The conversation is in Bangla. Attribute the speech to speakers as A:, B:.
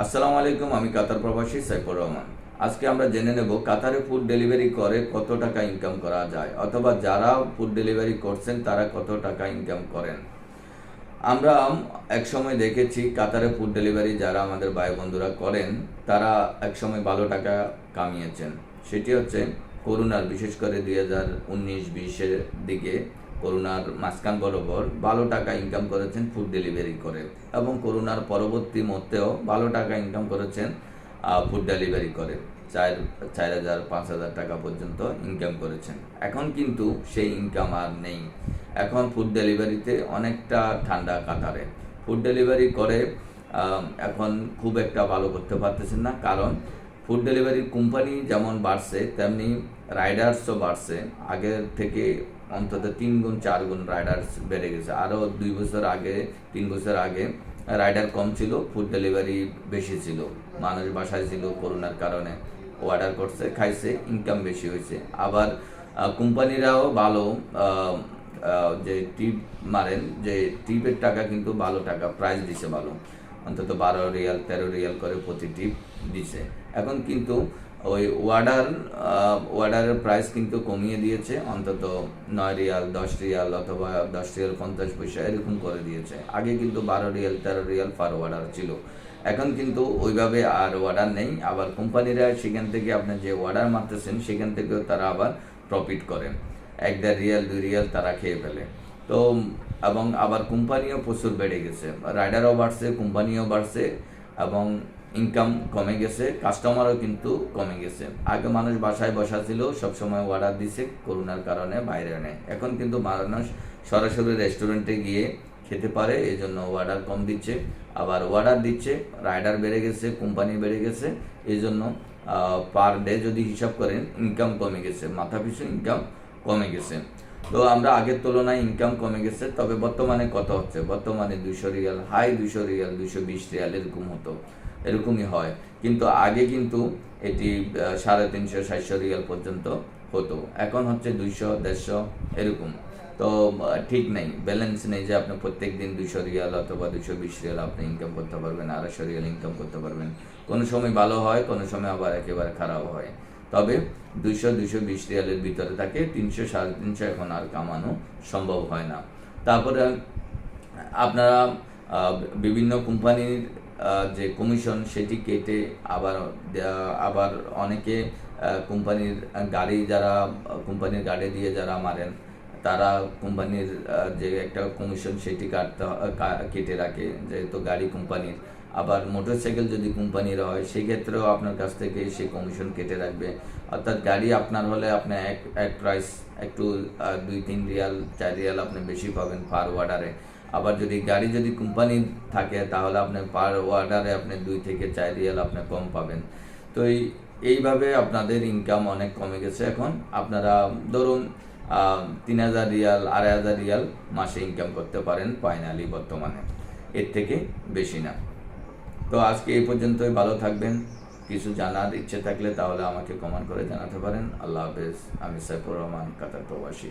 A: আসসালামু আলাইকুম, আমি কাতার প্রবাসী সাইফুর রহমান। আজকে আমরা জেনে নেব কাতারে ফুড ডেলিভারি করে কত টাকা ইনকাম করা যায়, অথবা যারা ফুড ডেলিভারি করছেন তারা কত টাকা ইনকাম করেন। আমরা এক সময় দেখেছি কাতারে ফুড ডেলিভারি যারা আমাদের ভাই বন্ধুরা করেন, তারা এক সময় ভালো টাকা কামিয়েছেন। সেটি হচ্ছে করোনার বিশেষ করে দুই হাজার উনিশ, বিশের দিকে। করোনার মাঝখান বরাবর ভালো টাকা ইনকাম করেছেন ফুড ডেলিভারি করে। এবং করোনার পরবর্তী মধ্যেও ভালো টাকা ইনকাম করেছেন ফুড ডেলিভারি করে। চার চার হাজার, পাঁচ হাজার টাকা পর্যন্ত ইনকাম করেছেন। এখন কিন্তু সেই ইনকাম আর নেই। এখন ফুড ডেলিভারিতে অনেকটা ঠান্ডা কাতারে। ফুড ডেলিভারি করে এখন খুব একটা ভালো করতে পারতেছেন না। কারণ ফুড ডেলিভারি কোম্পানি যেমন বাড়ছে, তেমনি রাইডার্সও বাড়ছে। আগের থেকে অন্তত তিন গুণ, চার গুণ রাইডার্স বেড়ে গেছে। আরও দুই বছর আগে, তিন বছর আগে রাইডার কম ছিল ফুড ডেলিভারি বেশি ছিল। মানুষ বাসায় ছিল করোনার কারণে। অর্ডার করছে, খাইছে ইনকাম বেশি হয়েছে। আবার কোম্পানিরাও ভালো যে টিপ মারেন, যে টিপের টাকা কিন্তু ভালো টাকা প্রাইস দিছে ভালো। অন্তত বারো রিয়াল, তেরো রিয়াল করে প্রতি টিপ দিছে। এখন কিন্তু ওই ওয়ার্ডার ওয়ার্ডারের প্রাইস কিন্তু কমিয়ে দিয়েছে, অন্তত নয় রিয়াল, দশ রিয়াল অথবা দশ রিয়াল, পঞ্চাশ পয়সা এরকম করে দিয়েছে। আগে কিন্তু বারো রিয়াল, তেরো রিয়াল পার ওয়ার্ডার ছিল। এখন কিন্তু ওইভাবে আর অর্ডার নেই। আবার কোম্পানিরা সেখান থেকে আপনি যে অর্ডার মারতেছেন, সেখান থেকেও তারা আবার প্রফিট করে। এক দেড় রিয়াল, দুই রিয়াল তারা খেয়ে ফেলে। তো, এবং আবার কোম্পানিও প্রচুর বেড়ে গেছে। রাইডারও বাড়ছে, কোম্পানিও বাড়ছে, এবং ইনকাম কমে গেছে কাস্টমারও কিন্তু কমে গেছে। আগে মানুষ বাসায় বসা ছিল, সবসময় অর্ডার দিছে করোনার কারণে বাইরে নেয়। এখন কিন্তু মানুষ সরাসরি রেস্টুরেন্টে গিয়ে খেতে পারে এই জন্য অর্ডার কম দিচ্ছে। আবার অর্ডার দিচ্ছে রাইডার বেড়ে গেছে কোম্পানি বেড়ে গেছে এই জন্য পার ডে যদি হিসাব করেন ইনকাম কমে গেছে, মাথা পিছু ইনকাম কমে গেছে। তো আমরা আগের তুলনায় ইনকাম কমে গেছে, তবে বর্তমানে কত হচ্ছে? বর্তমানে দুইশো রিয়াল, হাই দুইশো রিয়াল, দুইশো বিশ রিয়াল এরকম হতো। এরকমই হয়। কিন্তু আগে কিন্তু এটি সাড়ে তিনশো, সাতশো রিয়াল পর্যন্ত হতো। এখন হচ্ছে দুইশো, দেড়শো, এরকম। তো ঠিক নেই। ব্যালেন্স নেই যে আপনি প্রত্যেক দিন দুইশো রিয়াল অথবা দুইশো বিশ রিয়াল আপনি ইনকাম করতে পারবেন, আড়াইশো রিয়াল ইনকাম করতে পারবেন। কোনো সময় ভালো হয়, কোনো সময় আবার একেবারে খারাপ হয়। তবে দুইশো দুইশো বিশ রিয়ালের ভিতরে থাকে তিনশো, সাড়ে তিনশো এখন আর কামানো সম্ভব হয় না। তারপরে আপনারা বিভিন্ন কোম্পানির যে কমিশন সেটি কেটে আবার আবার অনেকে কোম্পানির গাড়ি যারা, কোম্পানির গাড়ি দিয়ে যারা মারেন, তারা কোম্পানির যে একটা কমিশন সেটি কাটতে কেটে রাখে, যেহেতু গাড়ি কোম্পানির। আবার মোটরসাইকেল যদি কোম্পানির হয়, সেক্ষেত্রেও আপনার কাছ থেকে সে কমিশন কেটে রাখবে। অর্থাৎ গাড়ি আপনার হলে আপনি এক এক প্রাইস একটু দুই, তিন রিয়াল, চার রিয়াল আপনি বেশি পাবেন পার অর্ডারে আবার যদি গাড়ি যদি কোম্পানি থাকে, তাহলে আপনি পার অর্ডারে আপনি দুই থেকে চার রিয়াল আপনি কম পাবেন। তো এই, এইভাবে আপনাদের ইনকাম অনেক কমে গেছে এখন। আপনারা ধরুন তিন হাজার রিয়াল, আড়াই হাজার রিয়াল মাসে ইনকাম করতে পারেন ফাইনালি বর্তমানে। এর থেকে বেশি না। তো আজকে এই পর্যন্তই। ভালো থাকবেন। কিছু জানার ইচ্ছে থাকলে তাহলে আমাকে কমেন্ট করে জানাতে পারেন। আল্লাহ হাফেজ। আমি সাইফুর রহমান, কাতার প্রবাসী।